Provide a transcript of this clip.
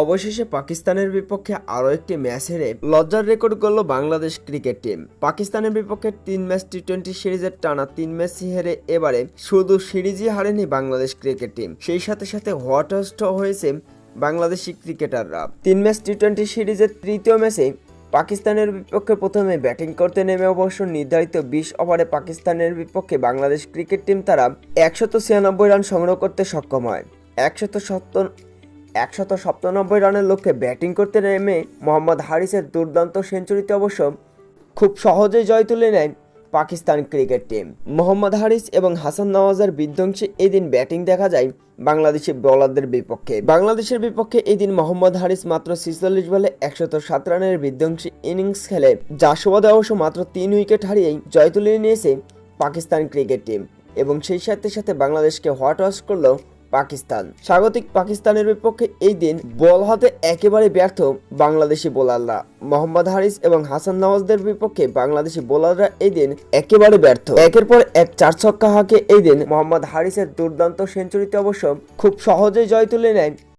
অবশেষে পাকিস্তানের বিপক্ষে আরও একটি ম্যাচ হেরে লজ্জার রেকর্ড করল বাংলাদেশ ক্রিকেট টিম। পাকিস্তানের বিপক্ষে তিন ম্যাচ টি টোয়েন্টি সিরিজের টানা তিন ম্যাচ হেরে এবারে শুধু সিরিজই হারেনি বাংলাদেশ ক্রিকেট টিম। সেই সাথে সাথে হটস্ট হয়েছে বাংলাদেশি ক্রিকেটাররা। তিন ম্যাচ টি টোয়েন্টি সিরিজের তৃতীয় ম্যাচে পাকিস্তানের বিপক্ষে প্রথমে ব্যাটিং করতে নেমে অবশ্য নির্ধারিত বিশ ওভারে পাকিস্তানের বিপক্ষে বাংলাদেশ ক্রিকেট টিম তারা একশত ছিয়ানব্বই রান সংগ্রহ করতে সক্ষম হয়। একশত সত্তর একশত সপ্তানব্বই রানের লক্ষ্যে ব্যাটিং করতে নেমে মোহাম্মদ হারিসের দুর্দান্ত সেঞ্চুরিতে অবশ্য খুব সহজেই জয় তুলে নেয় পাকিস্তান ক্রিকেট টিম। মোহাম্মদ হারিস এবং হাসান নওয়াজের বিধ্বংসী এদিন ব্যাটিং দেখা যায় বাংলাদেশি বোলারদের বিপক্ষে। বাংলাদেশের বিপক্ষে এদিন মোহাম্মদ হারিস মাত্র ছিচল্লিশ বলে একশত সাত রানের বিধ্বংসী ইনিংস খেলে। যা সুবাদে অবশ্য মাত্র তিন উইকেট হারিয়েই জয় তুলে নিয়েছে পাকিস্তান ক্রিকেট টিম এবং সেই সাথে সাথে বাংলাদেশকে হোয়াট ওয়াশ করল পাকিস্তান। স্বাগতিক পাকিস্তানের বিপক্ষে এই দিন বল হাতে একেবারে ব্যর্থ বাংলাদেশি বোলাররা। মোহাম্মদ হারিস এবং হাসান নওয়াজদের বিপক্ষে বাংলাদেশি বোলাররা এই দিন একেবারে ব্যর্থ। একের পর এক চার ছক্কা হাঁকে এই দিন মোহাম্মদ হারিসের দুর্দান্ত সেঞ্চুরিতে অবশ্য খুব সহজেই জয় তুলে নেয়